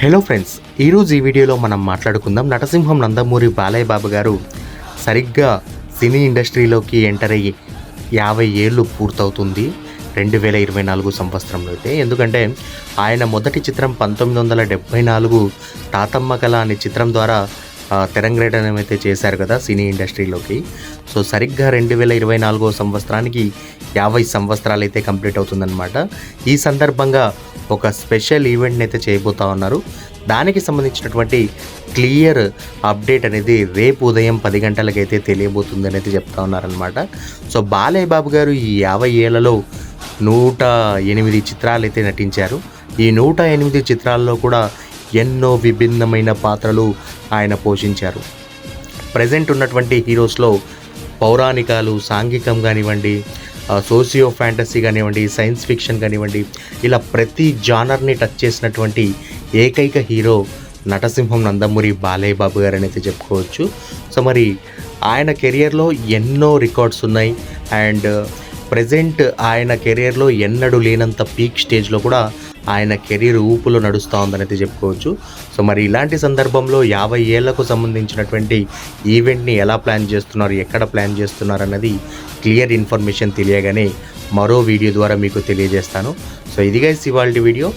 Hello friends ఈరోజు ఈ వీడియోలో మనం మాట్లాడుకుందాం నటసింహం నందమూరి బాలయ్య బాబు గారు సరిగ్గా సినీ ఇండస్ట్రీలోకి ఎంటర్ అయ్యి యాభై ఏళ్ళు పూర్తవుతుంది రెండు వేల ఇరవై నాలుగు సంవత్సరంలో అయితే. ఎందుకంటే ఆయన మొదటి చిత్రం పంతొమ్మిది వందల డెబ్భై నాలుగు తాతమ్మ కళ అనే చిత్రం ద్వారా ఆ, అయితే చేశారు కదా సినీ ఇండస్ట్రీలోకి. సో సరిగ్గా రెండు వేల ఇరవై నాలుగో సంవత్సరానికి యాభై సంవత్సరాలు అయితే కంప్లీట్ అవుతుందన్నమాట. ఈ సందర్భంగా ఒక స్పెషల్ ఈవెంట్ని అయితే చేయబోతా ఉన్నారు. దానికి సంబంధించినటువంటి క్లియర్ అప్డేట్ అనేది రేపు ఉదయం పది గంటలకైతే తెలియబోతుంది అనేది చెప్తా ఉన్నారనమాట సో బాలయ్య బాబు గారు ఈ యాభై ఏళ్ళలో నూట ఎనిమిది చిత్రాలు అయితే నటించారు. ఈ నూట ఎనిమిది చిత్రాల్లో కూడా ఎన్నో విభిన్నమైన పాత్రలు ఆయన పోషించారు. ప్రజెంట్ ఉన్నటువంటి హీరోస్లో పౌరాణికాలు సాంఘికం కానివ్వండి సోషియో ఫ్యాంటసీ కానివ్వండి సైన్స్ ఫిక్షన్ కానివ్వండి ఇలా ప్రతి జానర్ని టచ్ చేసినటువంటి ఏకైక హీరో నటసింహం నందమూరి బాలయ్య బాబు గారు అనేది చెప్పుకోవచ్చు. సో మరి ఆయన కెరియర్లో ఎన్నో రికార్డ్స్ ఉన్నాయి. అండ్ ప్రజెంట్ ఆయన కెరియర్లో ఎన్నడూ లేనంత పీక్ స్టేజ్లో కూడా ఆయన కెరీర్ ఊపులో నడుస్తూ ఉందని అయితే చెప్పుకోవచ్చు. సో మరి ఇలాంటి సందర్భంలో యాభై ఏళ్ళకు సంబంధించినటువంటి ఈవెంట్ని ఎలా ప్లాన్ చేస్తున్నారు ఎక్కడ ప్లాన్ చేస్తున్నారు అన్నది క్లియర్ ఇన్ఫర్మేషన్ తెలియగానే మరో వీడియో ద్వారా మీకు తెలియజేస్తాను. సో ఇదిగా ఇవాళ వీడియో.